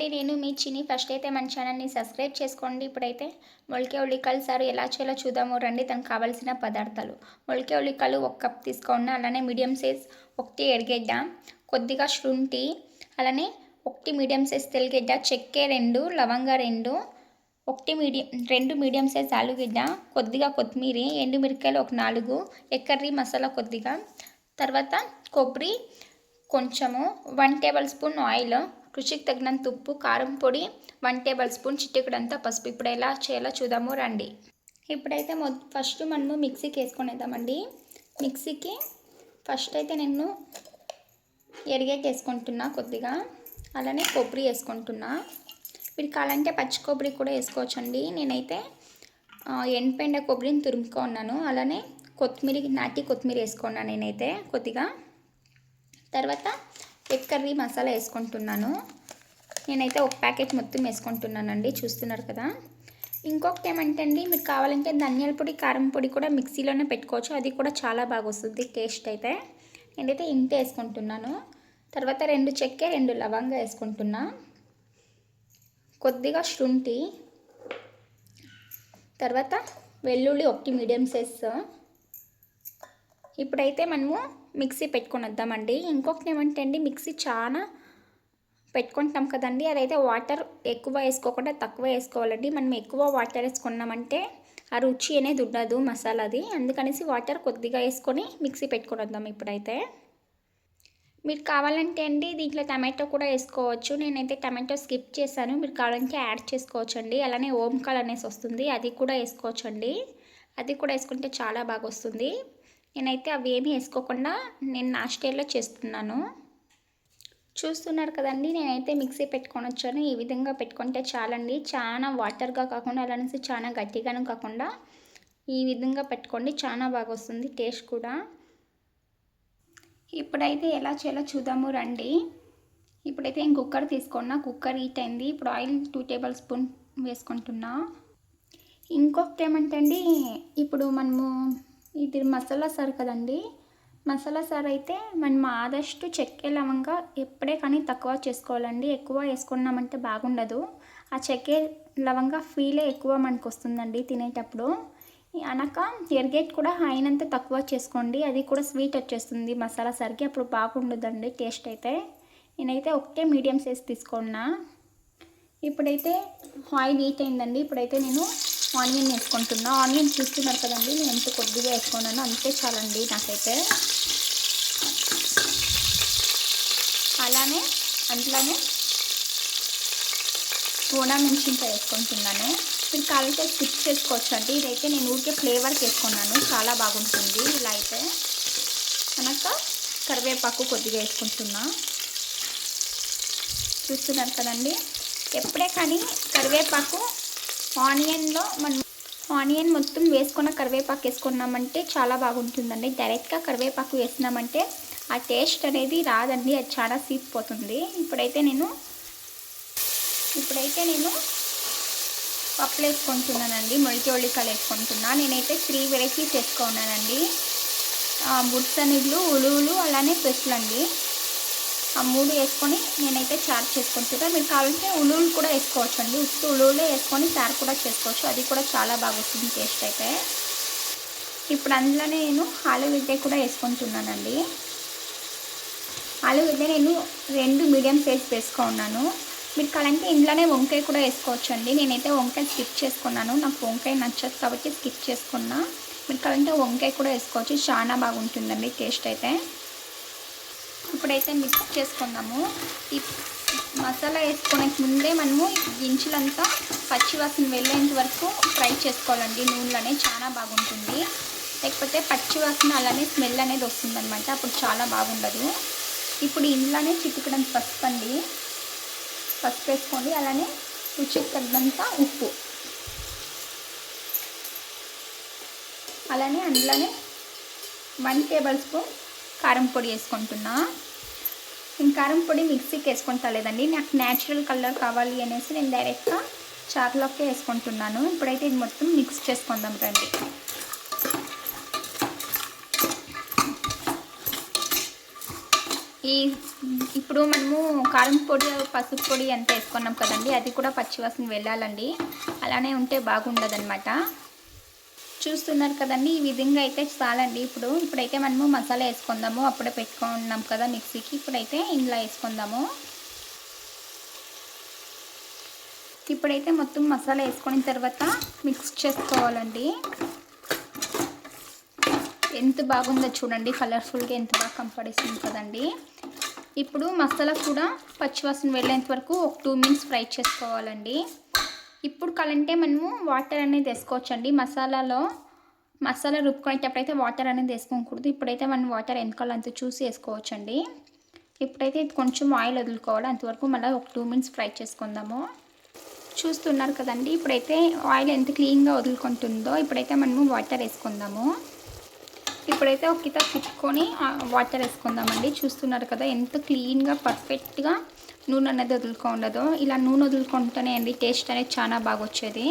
అండి నేను మీ చిని ఫస్ట్ అయితే మన ఛానల్ని సబ్స్క్రైబ్ చేసుకోండి. ఇప్పుడైతే మొలకే ఉల్లికాయలు సారు ఎలా చేయాలో చూద్దాము. రండి దానికి కావాల్సిన పదార్థాలు. మొలకే ఉల్లికాయలు ఒక కప్ తీసుకోండి. అలానే మీడియం సైజ్ ఒకటి ఎరగెడ్డ కొద్దిగా శుంఠి అలానే ఒకటి మీడియం సైజ్ తెల్లగడ్డ చెక్కే రెండు లవంగ రెండు ఒకటి మీడియం రెండు మీడియం సైజ్ ఆలుగడ్డ కొద్దిగా కొత్తిమీర ఎండుమిరకాయలు ఒక నాలుగు ఎక్కర్రీ మసాలా కొద్దిగా. తర్వాత కొబ్బరి కొంచెము వన్ టేబుల్ స్పూన్ ఆయిల్ రుచికి తగినంత ఉప్పు కారం పొడి వన్ టేబుల్ స్పూన్ చిట్టికడంతా పసుపు. ఇప్పుడు ఎలా చేయాలో చూద్దాము రండి. ఇప్పుడైతే మొ ఫస్ట్ మనము మిక్సీకి వేసుకునేద్దామండి. మిక్సీకి ఫస్ట్ అయితే నేను ఎరిగేకి వేసుకుంటున్నా కొద్దిగా. అలానే కొబ్బరి వేసుకుంటున్నా. మీరు కావాలంటే పచ్చి కొబ్బరి కూడా వేసుకోవచ్చండి. నేనైతే ఎండిపోయిన కొబ్బరిని తురుముకున్నాను అలానే కొత్తిమీర నాటి కొత్తిమీర వేసుకున్నాను నేనైతే కొద్దిగా. తర్వాత ఎగ్ కర్రీ మసాలా వేసుకుంటున్నాను. నేనైతే ఒక ప్యాకెట్ మొత్తం వేసుకుంటున్నానండి చూస్తున్నారు కదా. ఇంకొకటి ఏమంటే అండి మీకు కావాలంటే ధనియాల పొడి కారం పొడి కూడా మిక్సీలోనే పెట్టుకోవచ్చు. అది కూడా చాలా బాగా వస్తుంది టేస్ట్ అయితే. నేనైతే ఇంత వేసుకుంటున్నాను. తర్వాత రెండు చెక్క రెండు లవంగా వేసుకుంటున్నా. కొద్దిగా శృంఠి. తర్వాత వెల్లుల్లి ఒకటి మీడియం సైజ్. ఇప్పుడైతే మనము మిక్సీ పెట్టుకొని వద్దామండి. ఇంకొకటి ఏమంటే అండి మిక్సీ చాలా పెట్టుకుంటాం కదండి. అదైతే వాటర్ ఎక్కువ వేసుకోకుండా తక్కువ వేసుకోవాలండి. మనం ఎక్కువ వాటర్ వేసుకున్నామంటే ఆ రుచి అనేది ఉండదు మసాలాది. అందుకనేసి వాటర్ కొద్దిగా వేసుకొని మిక్సీ పెట్టుకొని వద్దాం ఇప్పుడైతే. మీరు కావాలంటే అండి దీంట్లో టమాటో కూడా వేసుకోవచ్చు. నేనైతే టమాటో స్కిప్ చేశాను. మీరు కావాలంటే యాడ్ చేసుకోవచ్చు అండి అలానే ఓంకాల్ అనేసి వస్తుంది. అది కూడా వేసుకోవచ్చు అండి అది కూడా వేసుకుంటే చాలా బాగా వస్తుంది. నేనైతే అవి ఏమీ వేసుకోకుండా నేను నా స్టైల్లో చేస్తున్నాను. చూస్తున్నారు కదండి నేనైతే మిక్సీ పెట్టుకొని వచ్చాను. ఈ విధంగా పెట్టుకుంటే చాలండి. చాలా వాటర్గా కాకుండా అలానేసి చాలా గట్టిగాను కాకుండా ఈ విధంగా పెట్టుకోండి. చాలా బాగా వస్తుంది టేస్ట్ కూడా. ఇప్పుడైతే ఎలా చేయాలో చూద్దాము రండి. ఇప్పుడైతే నేను కుక్కర్ తీసుకున్నా. కుక్కర్ హీట్ అయింది. ఇప్పుడు ఆయిల్ టూ టేబుల్ స్పూన్ వేసుకుంటున్నా. ఇంకొకటి ఏమంటే అండి ఇప్పుడు మనము ఇది మసాలా సార్ కదండి. మసాలా సార్ అయితే మనం ఆదಷ್ಟು చెక్కే లవంగా ఎప్పుడే కానీ తక్కువ చేసుకోవాలండి. ఎక్కువ వేసుకున్నామంటే బాగుండదు. ఆ చెక్కే లవంగా ఫీలే ఎక్కువ మనకు వస్తుందండి తినేటప్పుడు. అనక ఎర్గేట్ కూడా అయినంత తక్కువ చేసుకోండి. అది కూడా స్వీట్ వచ్చేస్తుంది మసాలా సరికి. అప్పుడు బాగుండదండి టేస్ట్ అయితే. నేనైతే ఒకటే మీడియం సైజ్ తీసుకున్నా. ఇప్పుడైతే ఆయిల్ హీట్ అయిందండి. ఇప్పుడైతే నేను ఆనియన్ వేసుకుంటున్నా. ఆనియన్ చూస్తున్నారు కదండి నేను ఎంత కొద్దిగా వేసుకున్నాను అంతే చాలండి నాకైతే. అలానే అందులోనే ఓనా మెంచింకాయ వేసుకుంటున్నాను. మీరు కావాలంటే స్కిప్ చేసుకోవచ్చు అండి ఇదైతే నేను ఊరికే ఫ్లేవర్కి వేసుకున్నాను. చాలా బాగుంటుంది ఇలా అయితే. కనుక కరివేపాకు కొద్దిగా వేసుకుంటున్నా. చూస్తున్నారు కదండి. ఎప్పుడే కానీ కరివేపాకు ఆనియన్లో మనం ఆనియన్ మొత్తం వేసుకున్న కరివేపాకు వేసుకున్నామంటే చాలా బాగుంటుందండి. డైరెక్ట్గా కరివేపాకు వేసినామంటే ఆ టేస్ట్ అనేది రాదండి. అది చాలా సీపిపోతుంది ఇప్పుడైతే నేను ఇప్పుడైతే నేను పప్పులు వేసుకుంటున్నానండి. మొలికి ఒలికలు వేసుకుంటున్నా. నేనైతే త్రీ వెరైటీస్ వేసుకున్నానండి. బుడ్సనిడ్లు ఉలువులు అలానే పెస్సులు అండి ఆ మూడు వేసుకొని నేనైతే చారు చేసుకుంటున్నా. మీరు కావాలంటే ఉలువులు కూడా వేసుకోవచ్చు అండి ఉప్పు ఉలువులే వేసుకొని చారు కూడా చేసుకోవచ్చు. అది కూడా చాలా బాగా వస్తుంది టేస్ట్ అయితే. ఇప్పుడు అందులోనే నేను ఆలుగడ్డ కూడా వేసుకుంటున్నానండి. ఆలుగడ్డ నేను రెండు మీడియం సైజ్ వేసుకున్నాను మీరు కావాలంటే ఇందులోనే వంకాయ కూడా వేసుకోవచ్చు అండి నేనైతే వంకాయ స్కిప్ చేసుకున్నాను. నాకు వంకాయ నచ్చదు కాబట్టి స్కిప్ చేసుకున్నా. మీరు కావాలంటే వంకాయ కూడా వేసుకోవచ్చు. చాలా బాగుంటుందండి టేస్ట్ అయితే. ఇప్పుడైతే మిక్స్ చేసుకుందాము. ఈ మసాలా వేసుకోవడానికి ముందే మనము గింజలంతా పచ్చివాసన వెళ్ళేంత వరకు ఫ్రై చేసుకోవాలండి. నూనెలోనే చాలా బాగుంటుంది. లేకపోతే పచ్చివాసన అలానే స్మెల్ అనేది వస్తుందన్నమాట. అప్పుడు చాలా బాగుండదు. ఇప్పుడు ఇంట్లోనే చిట్టుకడం పసుపు అండి. పసుపు వేసుకోండి. అలానే రుచికి తగ్గంత ఉప్పు. అలానే అందులోనే వన్ టేబుల్ స్పూన్ కారం పొడి వేసుకుంటున్నా. నేను కారం పొడి మిక్సీకి వేసుకొని లేదండి. నాకు న్యాచురల్ కలర్ కావాలి అనేసి నేను డైరెక్ట్గా చాకులోకి వేసుకుంటున్నాను. ఇప్పుడైతే ఇది మొత్తం మిక్స్ చేసుకుందాం రండి. ఈ ఇప్పుడు మనము కారం పొడి పసుపు పొడి అంతా వేసుకున్నాం కదండి. అది కూడా పచ్చివాసన వెళ్ళాలండి. అలానే ఉంటే బాగుండదనమాట చూస్తున్నారు కదండి ఈ విధంగా అయితే చాలండి. ఇప్పుడు ఇప్పుడైతే మనము మసాలా వేసుకుందాము. అప్పుడే పెట్టుకున్నాం కదా మిక్సీకి. ఇప్పుడైతే ఇందులో వేసుకుందాము. ఇప్పుడైతే మొత్తం మసాలా వేసుకున్న తర్వాత మిక్స్ చేసుకోవాలండి. ఎంత బాగుందో చూడండి. కలర్ఫుల్గా ఎంత బాగా కంపడిస్తుంది కదండి. ఇప్పుడు మసాలా కూడా పచ్చివాసన వెళ్ళేంత వరకు ఒక టూ మినిట్స్ ఫ్రై చేసుకోవాలండి. ఇప్పుడు కలంటే మనము వాటర్ అనేది వేసుకోవచ్చండి. మసాలాలో మసాలా రుబ్బుకునేటప్పుడు అయితే వాటర్ అనేది వేసుకోకూడదు. ఇప్పుడైతే మనం వాటర్ ఎంతకాలం అంత చూసి వేసుకోవచ్చండి. ఇప్పుడైతే ఇది కొంచెం ఆయిల్ వదులుకోవాలి. అంతవరకు మళ్ళీ ఒక టూ మినిట్స్ ఫ్రై చేసుకుందాము. చూస్తున్నారు కదండి. ఇప్పుడైతే ఆయిల్ ఎంత క్లీన్గా వదులుకుంటుందో ఇప్పుడైతే మనము వాటర్ వేసుకుందాము. ఇప్పుడైతే ఒక కిత తిప్పుకొని వాటర్ వేసుకుందామండి. చూస్తున్నారు కదా ఎంత క్లీన్గా పర్ఫెక్ట్గా నూనె అనేది వదులుకో ఉండదు. ఇలా నూనె వదులుకుంటేనే అండి టేస్ట్ అనేది చాలా బాగా వచ్చేది.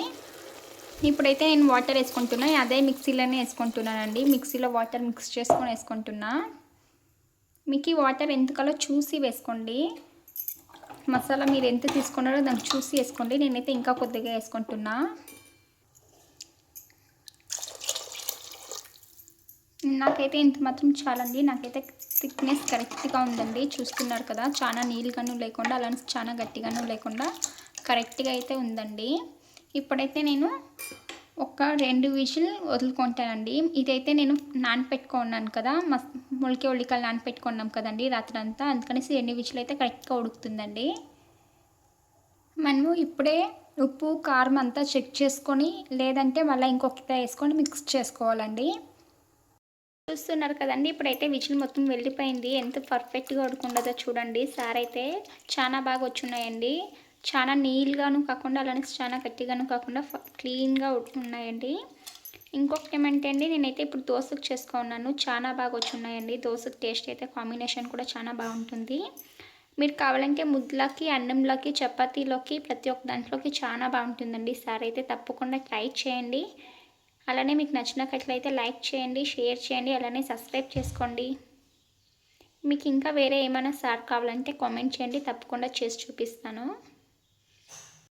ఇప్పుడైతే నేను వాటర్ వేసుకుంటున్నా. అదే మిక్సీలోనే వేసుకుంటున్నానండి. మిక్సీలో వాటర్ మిక్స్ చేసుకొని వేసుకుంటున్నా. మీకు ఈ వాటర్ ఎంతకాలో చూసి వేసుకోండి. మసాలా మీరు ఎంత తీసుకున్నారో దాన్ని చూసి వేసుకోండి. నేనైతే ఇంకా కొద్దిగా వేసుకుంటున్నా. నాకైతే ఇంత మాత్రం చాలండి. నాకైతే థిక్నెస్ కరెక్ట్గా ఉందండి. చూస్తున్నారు కదా చాలా నీళ్ళుగాను లేకుండా అలానే చాలా గట్టిగాను లేకుండా కరెక్ట్గా అయితే ఉందండి. ఇప్పుడైతే నేను ఒక రెండు విజిల్ వదులుకుంటానండి. ఇదైతే నేను నానపెట్టుకున్నాను కదా మస్ మొలకే ఉల్లికలు నానపెట్టుకున్నాం కదండి రాత్రి అంతా అందుకనేసి రెండు విజిల్ అయితే కరెక్ట్గా ఉడుకుతుందండి. మనము ఇప్పుడే ఉప్పు కారం అంతా చెక్ చేసుకొని లేదంటే మళ్ళీ ఇంకొకటి వేసుకొని మిక్స్ చేసుకోవాలండి. చూస్తున్నారు కదండి. ఇప్పుడైతే విజిల్ మొత్తం వెళ్ళిపోయింది. ఎంత పర్ఫెక్ట్గా ఉడుకుండదో చూడండి. సార్ అయితే చాలా బాగా వచ్చున్నాయండి. చాలా నీల్గాను కాకుండా అలానే చాలా గట్టిగాను కాకుండా క్లీన్గా ఉన్నాయండి. ఇంకొకటి ఏమంటే అండి నేనైతే ఇప్పుడు దోశకు చేసుకున్నాను చాలా బాగా వచ్చున్నాయండి. దోశకు టేస్ట్ అయితే కాంబినేషన్ కూడా చాలా బాగుంటుంది. మీరు కావాలంటే ముద్దలకి అన్నంలోకి చపాతీలోకి ప్రతి ఒక్క దాంట్లోకి చాలా బాగుంటుందండి. సార్ అయితే తప్పకుండా ట్రై చేయండి. అలానే మీకు నచ్చినట్లయితే లైక్ చేయండి షేర్ చేయండి అలానే సబ్స్క్రైబ్ చేసుకోండి. మీకు ఇంకా వేరే ఏమైనా సార్ కావాలంటే కామెంట్ చేయండి తప్పకుండా చేసి చూపిస్తాను.